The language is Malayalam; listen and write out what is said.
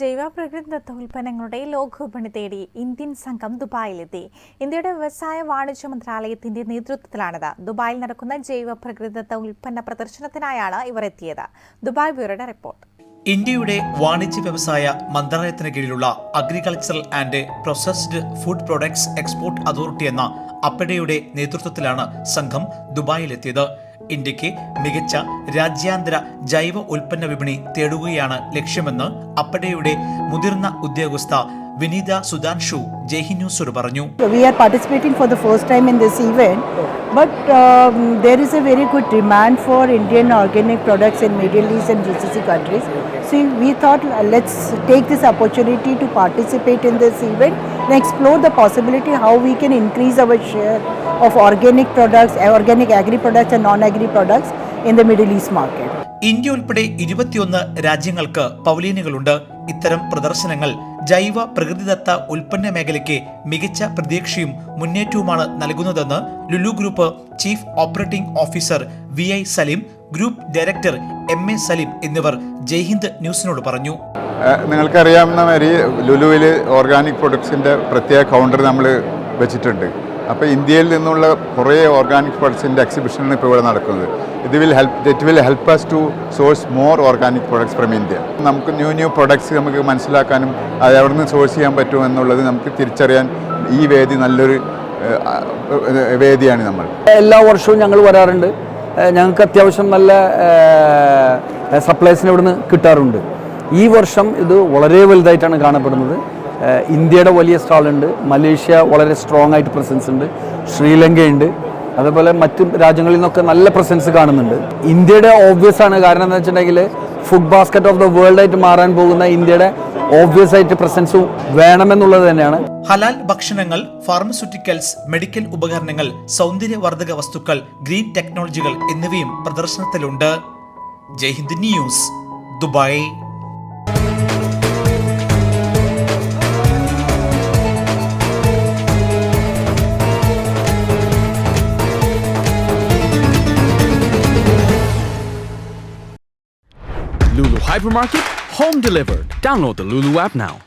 ജൈവ പ്രകൃതിദത്ത ഉൽപ്പന്നങ്ങളുടെ ലോകവിപണി തേടി ഇന്ത്യൻ സംഘം ദുബായിലെത്തി. ഇന്ത്യയുടെ വ്യവസായ വാണിജ്യ മന്ത്രാലയത്തിന്റെ നേതൃത്വത്തിലാണിത്. ദുബായിൽ നടക്കുന്ന ജൈവ പ്രകൃതിദത്ത ഉൽപ്പന്ന പ്രദർശനത്തിനായാണ് ഇവർ എത്തിയത്. ദുബായ് ബ്യൂറോയുടെ റിപ്പോർട്ട്. ഇന്ത്യയുടെ വാണിജ്യ വ്യവസായ മന്ത്രാലയത്തിന് കീഴിലുള്ള agricultural and processed food products export authority എന്ന അപ്പഡയുടെ നേതൃത്വത്തിലാണ് സംഘം ദുബായിലെത്തിയത്. ഇന്ത്യയ്ക്ക് മികച്ച രാജ്യാന്തര ജൈവ ഉൽപ്പന്ന വിപണി തേടുകയാണ് ലക്ഷ്യമെന്ന് അപ്പഡയുടെ മുതിർന്ന ഉദ്യോഗസ്ഥ വിനീത സുധാൻഷു ജയ്ഹി ന്യൂസോട് പറഞ്ഞു but um, there is a very good demand for Indian organic products in Middle East and GCC countries. So we thought uh, let's take this opportunity to participate in this event and explore the possibility how we can increase our share of organic products, organic agri products and non-agri products in the Middle East market. India ഉൾപ്പെടെ ഇരുപത്തിയൊന്ന് രാജ്യങ്ങൾക്ക് പവലിയനുകളുണ്ട് ഇത്തരം പ്രദർശനങ്ങൾ ജൈവ പ്രകൃതിദത്ത ഉൽപ്പന്ന മേഖലയ്ക്ക് മികച്ച പ്രതീക്ഷയും മുന്നേറ്റവുമാണ് നൽകുന്നതെന്ന് Lulu group chief operating officer V I Saleem group director M A Saleem എന്നിവർ ജയ്ഹിന്ദ് ന്യൂസിനോട് പറഞ്ഞു. നിങ്ങൾക്കറിയാവുന്ന മാതിരി ലുലുവിൽ ഓർഗാനിക് പ്രൊഡക്ട്സിന്റെ പ്രത്യേക കൗണ്ടർ നമ്മൾ വെച്ചിട്ടുണ്ട്. അപ്പോൾ ഇന്ത്യയിൽ നിന്നുള്ള കുറേ ഓർഗാനിക് പ്രൊഡക്ട്സിന്റെ എക്സിബിഷനാണ് ഇപ്പോൾ ഇവിടെ നടക്കുന്നത്. ഇത് will help that will help us to source more organic products from India നമുക്ക് ന്യൂ ന്യൂ പ്രൊഡക്ട്സ് നമുക്ക് മനസ്സിലാക്കാനും അത് എവിടെ നിന്ന് സോഴ്സ് ചെയ്യാൻ പറ്റും എന്നുള്ളത് നമുക്ക് തിരിച്ചറിയാൻ ഈ വേദി നല്ലൊരു വേദിയാണ് നമ്മൾ. എല്ലാ വർഷവും ഞങ്ങൾ വരാറുണ്ട്. ഞങ്ങൾക്ക് അത്യാവശ്യം നല്ല സപ്ലൈസിന് ഇവിടുന്ന് കിട്ടാറുണ്ട്. ഈ വർഷം ഇത് വളരെ വലുതായിട്ടാണ് കാണപ്പെടുന്നത്. ഇന്ത്യയുടെ വലിയ സ്റ്റാളുണ്ട് മലേഷ്യ വളരെ സ്ട്രോങ് ആയിട്ട് പ്രസൻസ് ഉണ്ട്. ശ്രീലങ്കയുണ്ട്. അതുപോലെ മറ്റു രാജ്യങ്ങളിൽ നിന്നൊക്കെ നല്ല പ്രസൻസ് കാണുന്നുണ്ട്. ഇന്ത്യയുടെ ഓബ്വിയസ് ആണ്. കാരണം എന്താ വെച്ചിട്ടുണ്ടെങ്കിൽ food basket of the world ആയിട്ട് മാറാൻ പോകുന്ന ഇന്ത്യയുടെ ഓബ്വിയസ് ആയിട്ട് പ്രസൻസ് വേണമെന്നുള്ളത് തന്നെയാണ്. ഹലാൽ ഭക്ഷണങ്ങൾ ഫാർമസ്യൂട്ടിക്കൽസ് മെഡിക്കൽ ഉപകരണങ്ങൾ സൗന്ദര്യവർദ്ധക വസ്തുക്കൾ ഗ്രീൻ ടെക്നോളജികൾ എന്നിവയും പ്രദർശനത്തിലുണ്ട്. Jaihind news Dubai. Hypermarket, home delivered. Download the Lulu app now.